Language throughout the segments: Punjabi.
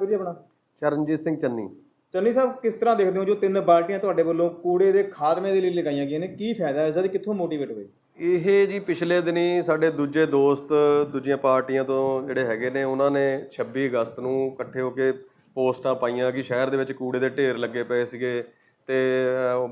ਵੀਰ ਜੀ ਆਪਣਾ? ਚਰਨਜੀਤ ਸਿੰਘ ਚੰਨੀ। ਚੰਨੀ ਸਾਹਿਬ ਕਿਸ ਤਰ੍ਹਾਂ ਦੇਖਦੇ ਹੋ ਜੋ ਤਿੰਨ ਬਾਲਟੀਆਂ ਤੁਹਾਡੇ ਵੱਲੋਂ ਕੂੜੇ ਦੇ ਖਾਤਮੇ ਦੇ ਲਈ ਲਗਾਈਆਂ ਗਈਆਂ ਨੇ? ਕੀ ਫਾਇਦਾ ਹੈ ਇਸ ਦਾ ਤੇ ਕਿੱਥੋਂ ਮੋਟੀਵੇਟ ਹੋਏ? ਇਹ ਜੀ ਪਿਛਲੇ ਦਿਨੀ ਸਾਡੇ ਦੂਜੇ ਦੋਸਤ ਦੂਜੀਆਂ ਪਾਰਟੀਆਂ ਤੋਂ ਜਿਹੜੇ ਹੈਗੇ ਨੇ ਉਹਨਾਂ ਨੇ 26 ਅਗਸਤ ਨੂੰ ਇਕੱਠੇ ਹੋ ਕੇ ਪੋਸਟਾਂ ਪਾਈਆਂ ਕਿ ਸ਼ਹਿਰ ਦੇ ਵਿੱਚ ਕੂੜੇ ਦੇ ਢੇਰ ਲੱਗੇ ਪਏ ਸੀਗੇ ਤੇ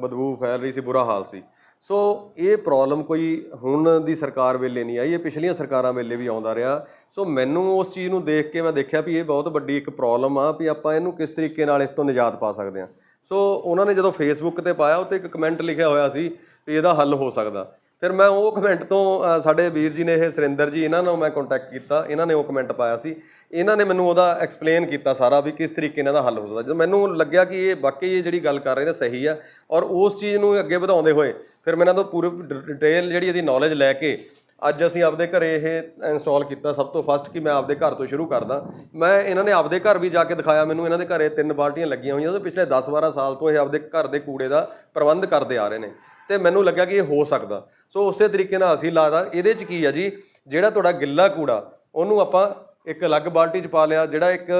ਬਦਬੂ ਫੈਲ ਰਹੀ ਸੀ ਬੁਰਾ ਹਾਲ ਸੀ। ਸੋ ਇਹ ਪ੍ਰੋਬਲਮ ਕੋਈ ਹੁਣ ਦੀ ਸਰਕਾਰ ਵੇਲੇ ਨਹੀਂ ਆਈ, ਇਹ ਪਿਛਲੀਆਂ ਸਰਕਾਰਾਂ ਵੇਲੇ ਵੀ ਆਉਂਦਾ ਰਿਹਾ। ਸੋ ਮੈਨੂੰ ਉਸ ਚੀਜ਼ ਨੂੰ ਦੇਖ ਕੇ ਮੈਂ ਦੇਖਿਆ ਵੀ ਇਹ ਬਹੁਤ ਵੱਡੀ ਇੱਕ ਪ੍ਰੋਬਲਮ ਆ ਵੀ ਆਪਾਂ ਇਹਨੂੰ ਕਿਸ ਤਰੀਕੇ ਨਾਲ ਇਸ ਤੋਂ ਨਿਜਾਤ ਪਾ ਸਕਦੇ ਹਾਂ। ਸੋ ਉਹਨਾਂ ਨੇ ਜਦੋਂ ਫੇਸਬੁੱਕ ਤੇ ਪਾਇਆ, ਉੱਤੇ ਇੱਕ ਕਮੈਂਟ ਲਿਖਿਆ ਹੋਇਆ ਸੀ ਵੀ ਇਹਦਾ ਹੱਲ ਹੋ ਸਕਦਾ। ਫਿਰ ਮੈਂ ਉਹ ਕਮੈਂਟ ਤੋਂ ਸਾਡੇ ਵੀਰ ਜੀ ਨੇ ਇਹ, ਸੁਰਿੰਦਰ ਜੀ, ਇਹਨਾਂ ਨਾਲ ਮੈਂ ਕੰਟੈਕਟ ਕੀਤਾ। ਇਹਨਾਂ ਨੇ ਉਹ ਕਮੈਂਟ ਪਾਇਆ ਸੀ। ਇਹਨਾਂ ਨੇ ਮੈਨੂੰ ਉਹਦਾ ਐਕਸਪਲੇਨ ਕੀਤਾ ਸਾਰਾ ਵੀ ਕਿਸ ਤਰੀਕੇ ਨਾਲ ਇਹਦਾ ਹੱਲ ਹੋ ਸਕਦਾ। ਜਦੋਂ ਮੈਨੂੰ ਲੱਗਿਆ ਕਿ ਇਹ, ਵਾਕਈ ਇਹ ਜਿਹੜੀ ਗੱਲ ਕਰ ਰਹੇ ਨੇ, ਸਹੀ ਆ। ਔਰ ਉਸ ਚੀਜ਼ ਨੂੰ ਅੱਗੇ ਵਧਾਉਂਦੇ ਹੋਏ ਫਿਰ ਮੈਂ ਇਹਨਾਂ ਤੋਂ ਪੂਰੀ ਡਿਟੇਲ ਜਿਹੜੀ ਇਹਦੀ ਨੌਲੇਜ ਲੈ ਕੇ ਅੱਜ ਅਸੀਂ ਆਪਦੇ ਘਰੇ ਇਹ ਇੰਸਟਾਲ ਕੀਤਾ ਸਭ ਤੋਂ ਫਸਟ ਕਿ ਮੈਂ ਆਪਦੇ ਘਰ ਤੋਂ ਸ਼ੁਰੂ ਕਰਦਾ। ਮੈਂ ਇਹਨਾਂ ਨੇ ਆਪਦੇ ਘਰ ਵੀ ਜਾ ਕੇ ਦਿਖਾਇਆ, ਮੈਨੂੰ ਇਹਨਾਂ ਦੇ ਘਰੇ ਤਿੰਨ ਬਾਲਟੀਆਂ ਲੱਗੀਆਂ ਹੋਈਆਂ ਉਹ ਪਿਛਲੇ 10-12 ਸਾਲ ਤੋਂ ਇਹ ਆਪਦੇ ਘਰ ਦੇ ਕੂੜੇ ਦਾ ਪ੍ਰਬੰਧ ਕਰਦੇ ਆ ਰਹੇ ਨੇ ਤੇ ਮੈਨੂੰ ਲੱਗਾ ਕਿ ਇਹ ਹੋ ਸਕਦਾ। ਸੋ ਉਸੇ ਤਰੀਕੇ ਨਾਲ ਅਸੀਂ ਲਾਦਾ, ਇਹਦੇ ਚ ਕੀ ਆ ਜੀ, ਜਿਹੜਾ ਤੁਹਾਡਾ ਗਿੱਲਾ ਕੂੜਾ, ਉਹਨੂੰ ਆਪਾਂ ਇੱਕ ਅਲੱਗ ਬਾਲਟੀ ਚ ਪਾ ਲਿਆ, ਜਿਹੜਾ ਇੱਕ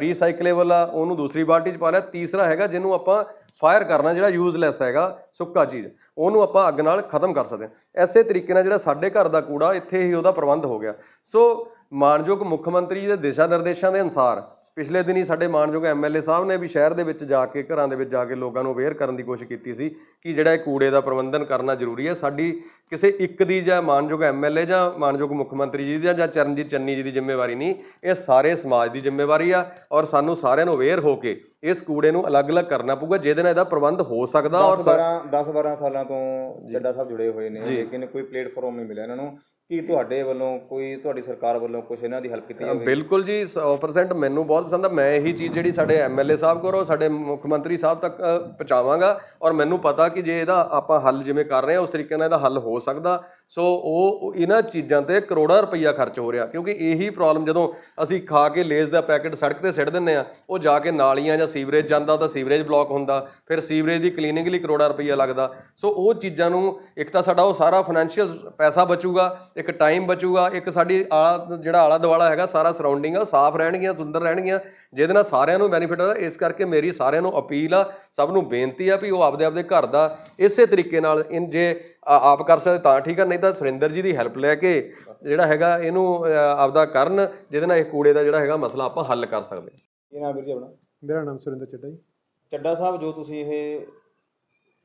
ਰੀਸਾਈਕਲੇਬਲ ਆ, ਉਹਨੂੰ ਦੂਸਰੀ ਬਾਲਟੀ ਚ ਪਾ ਲਿਆ, ਤੀਸਰਾ ਹੈਗਾ ਜਿਹਨੂੰ ਆਪਾਂ ਫਾਇਰ ਕਰਨਾ ਜਿਹੜਾ ਯੂਜ਼ਲੈਸ ਹੈਗਾ, ਸੁੱਕਾ ਚੀਜ਼, ਉਹਨੂੰ ਆਪਾਂ ਅੱਗ ਨਾਲ ਖਤਮ ਕਰ ਸਕਦੇ ਹਾਂ। ਐਸੇ ਤਰੀਕੇ ਨਾਲ ਜਿਹੜਾ ਸਾਡੇ ਘਰ ਦਾ ਕੂੜਾ, ਇੱਥੇ ਹੀ ਉਹਦਾ ਪ੍ਰਬੰਧ ਹੋ ਗਿਆ। ਸੋ ਮਾਨਯੋਗ ਮੁੱਖ ਮੰਤਰੀ ਦੇ ਦਿਸ਼ਾ ਨਿਰਦੇਸ਼ਾਂ ਦੇ ਅਨੁਸਾਰ ਪਿਛਲੇ ਦਿਨੀ ਸਾਡੇ ਮਾਨਯੋਗ ਐਮਐਲਏ ਸਾਹਿਬ ਨੇ ਵੀ ਸ਼ਹਿਰ ਦੇ ਵਿੱਚ ਜਾ ਕੇ ਘਰਾਂ ਦੇ ਵਿੱਚ ਜਾ ਕੇ ਲੋਕਾਂ ਨੂੰ ਅਵੇਅਰ ਕਰਨ ਦੀ ਕੋਸ਼ਿਸ਼ ਕੀਤੀ ਸੀ ਕਿ ਜਿਹੜਾ ਇਹ ਕੂੜੇ ਦਾ ਪ੍ਰਬੰਧਨ ਕਰਨਾ ਜ਼ਰੂਰੀ ਹੈ। ਸਾਡੀ ਕਿਸੇ ਇੱਕ ਦੀ ਜਾਂ ਮਾਨਯੋਗ ਐਮਐਲਏ ਜਾਂ ਮਾਨਯੋਗ ਮੁੱਖ ਮੰਤਰੀ ਜੀ ਦੀ ਜਾਂ ਚਰਨਜੀਤ ਚੰਨੀ ਜੀ ਦੀ ਜ਼ਿੰਮੇਵਾਰੀ ਨਹੀਂ ਇਹ ਸਾਰੇ ਸਮਾਜ ਦੀ ਜ਼ਿੰਮੇਵਾਰੀ ਆ ਔਰ ਸਾਨੂੰ ਸਾਰਿਆਂ ਨੂੰ ਅਵੇਅਰ ਹੋ ਕੇ ਇਸ ਕੂੜੇ ਨੂੰ ਅਲੱਗ-ਅਲੱਗ ਕਰਨਾ ਪਊਗਾ ਜਿਹਦੇ ਨਾਲ ਇਹਦਾ ਪ੍ਰਬੰਧ ਹੋ ਸਕਦਾ ਔਰ 10 12 10 12 ਸਾਲਾਂ ਤੋਂ ਚੱਡਾ ਸਾਹਿਬ ਜੁੜੇ ਹੋਏ ਨੇ ਲੇਕਿਨ ਕੋਈ ਪਲੇਟਫਾਰਮ ਨਹੀਂ ਮਿਲਿਆ ਇਹਨਾਂ ਨੂੰ। ਕੀ ਤੁਹਾਡੇ ਵੱਲੋਂ ਕੋਈ, ਤੁਹਾਡੀ ਸਰਕਾਰ ਵੱਲੋਂ ਕੁਝ ਇਹਨਾਂ ਦੀ ਹੈਲਪ ਕੀਤੀ ਜਾਵੇ? ਬਿਲਕੁਲ ਜੀ 100% ਮੈਨੂੰ ਬਹੁਤ ਪਸੰਦ ਆ। ਮੈਂ ਇਹੀ ਚੀਜ਼ ਜਿਹੜੀ ਸਾਡੇ ਐਮਐਲਏ ਸਾਹਿਬ ਕੋਲ ਔਰ ਸਾਡੇ ਮੁੱਖ ਮੰਤਰੀ ਸਾਹਿਬ ਤੱਕ ਪਹੁੰਚਾਵਾਂਗਾ। ਔਰ ਮੈਨੂੰ ਪਤਾ ਕਿ ਜੇ ਇਹਦਾ ਆਪਾਂ ਹੱਲ ਜਿਵੇਂ ਕਰ ਰਹੇ ਹਾਂ, ਉਸ ਤਰੀਕੇ ਨਾਲ ਇਹਦਾ ਹੱਲ ਹੋ ਸਕਦਾ। ਸੋ ਉਹ ਇਹਨਾਂ ਚੀਜ਼ਾਂ ਤੇ ਕਰੋੜਾਂ ਰੁਪਈਆ ਖਰਚ ਹੋ ਰਿਹਾ, ਕਿਉਂਕਿ ਇਹੀ ਪ੍ਰੋਬਲਮ ਜਦੋਂ ਅਸੀਂ ਖਾ ਕੇ ਲੇਜ਼ ਦਾ ਪੈਕੇਟ ਸੜਕ ਤੇ ਸਿੱਟ ਦਿੰਨੇ ਆ, ਉਹ ਜਾ ਕੇ ਨਾਲੀਆਂ ਜਾਂ ਸੀਵਰੇਜ ਜਾਂਦਾ ਤਾਂ ਸੀਵਰੇਜ ਬਲੌਕ ਹੁੰਦਾ, ਫਿਰ ਸੀਵਰੇਜ ਦੀ ਕਲੀਨਿੰਗ ਲਈ ਕਰੋੜਾਂ ਰੁਪਈਆ ਲੱਗਦਾ। ਸੋ ਉਹ ਚੀਜ਼ਾਂ ਨੂੰ, ਇੱਕ ਤਾਂ ਸਾਡਾ ਉਹ ਸਾਰਾ ਫਾਈਨੈਂਸ਼ੀਅਲ ਪੈਸਾ ਬਚੂਗਾ, ਇੱਕ ਟਾਈਮ ਬਚੂਗਾ, ਇੱਕ ਸਾਡੀ ਆਲਾ, ਜਿਹੜਾ ਆਲਾ ਦੁਆਲਾ ਹੈਗਾ, ਸਾਰਾ ਸਰਾਊਂਡਿੰਗ ਆ ਸਾਫ਼ ਰਹਿਣਗੀਆਂ, ਸੁੰਦਰ ਰਹਿਣਗੀਆਂ, ਜਿਹਦੇ ਨਾਲ ਸਾਰਿਆਂ ਨੂੰ ਬੈਨੀਫਿਟ ਹੋਦਾ ਇਸ ਕਰਕੇ ਮੇਰੀ ਸਾਰਿਆਂ ਨੂੰ ਅਪੀਲ ਆ, ਸਭ ਨੂੰ ਬੇਨਤੀ ਆ ਵੀ ਉਹ ਆਪਦੇ ਆਪਦੇ ਘਰ ਦਾ ਇਸੇ ਤਰੀਕੇ ਨਾਲ, ਇਨ ਜੇ ਆਪ ਕਰ ਸਕਦੇ ਤਾਂ ਠੀਕ ਆ ਨਹੀਂ ਤਾਂ ਸੁਰਿੰਦਰ ਜੀ ਦੀ ਹੈਲਪ ਲੈ ਕੇ ਜਿਹੜਾ ਹੈਗਾ ਇਹਨੂੰ ਆਪਦਾ ਕਰਨ ਜਿਹਦੇ ਨਾਲ ਇਹ ਕੂੜੇ ਦਾ ਜਿਹੜਾ ਹੈਗਾ ਮਸਲਾ ਆਪਾਂ ਹੱਲ ਕਰ ਸਕਦੇ। ਹਾਂ ਕੀ ਨਾਮ ਵੀਰ ਜੀ ਆਪਣਾ? ਮੇਰਾ ਨਾਮ ਸੁਰਿੰਦਰ ਚੱਡਾ ਜੀ। ਚੱਡਾ ਸਾਹਿਬ ਜੋ ਤੁਸੀਂ ਇਹ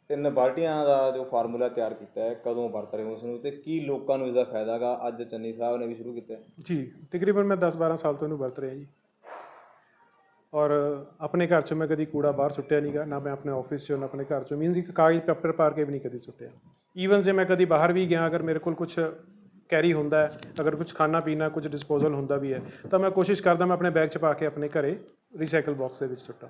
ਤਿੰਨ ਬਾਲਟੀਆਂ ਦਾ ਜੋ ਫਾਰਮੂਲਾ ਤਿਆਰ ਕੀਤਾ ਹੈ ਕਦੋਂ ਵਰਤ ਰਹੇ ਹੋ ਉਸ ਨੂੰ ਤੇ ਕੀ ਲੋਕਾਂ ਨੂੰ ਇਸ ਦਾ ਫਾਇਦਾ ਹੈਗਾ ਅੱਜ ਚੰਨੀ ਸਾਹਿਬ ਨੇ ਵੀ ਸ਼ੁਰੂ ਕੀਤਾ। ਜੀ ਤਕਰੀਬਨ ਮੈਂ 10-12 ਸਾਲ ਤੋਂ ਇਹਨੂੰ ਵਰਤ ਰਿਹਾ ਜੀ। ਔਰ ਆਪਣੇ ਘਰ 'ਚ ਮੈਂ ਕਦੀ ਕੂੜਾ ਬਾਹਰ ਸੁੱਟਿਆ ਨਹੀਂਗਾ ਨਾ ਮੈਂ ਆਪਣੇ ਆਫਿਸ 'ਚ, ਨਾ ਆਪਣੇ ਘਰ 'ਚ। ਮੀਨਸ ਇੱਕ ਕਾਗਜ਼ ਪੈਪਰ ਪਾਰ ਕੇ ਵੀ ਨਹੀਂ ਕਦੀ ਸੁੱਟਿਆ। ਈਵਨ ਜੇ ਮੈਂ ਕਦੀ ਬਾਹਰ ਵੀ ਗਿਆ, ਅਗਰ ਮੇਰੇ ਕੋਲ ਕੁਝ ਕੈਰੀ ਹੁੰਦਾ ਹੈ, ਅਗਰ ਕੁਝ ਖਾਣਾ ਪੀਣਾ ਕੁਝ ਡਿਸਪੋਜ਼ਲ ਹੁੰਦਾ ਵੀ ਹੈ, ਤਾਂ ਮੈਂ ਕੋਸ਼ਿਸ਼ ਕਰਦਾ ਮੈਂ ਆਪਣੇ ਬੈਗ 'ਚ ਪਾ ਕੇ ਆਪਣੇ ਘਰੇ ਰੀਸਾਈਕਲ ਬਾਕਸ ਦੇ ਵਿੱਚ ਸੁੱਟਾਂ।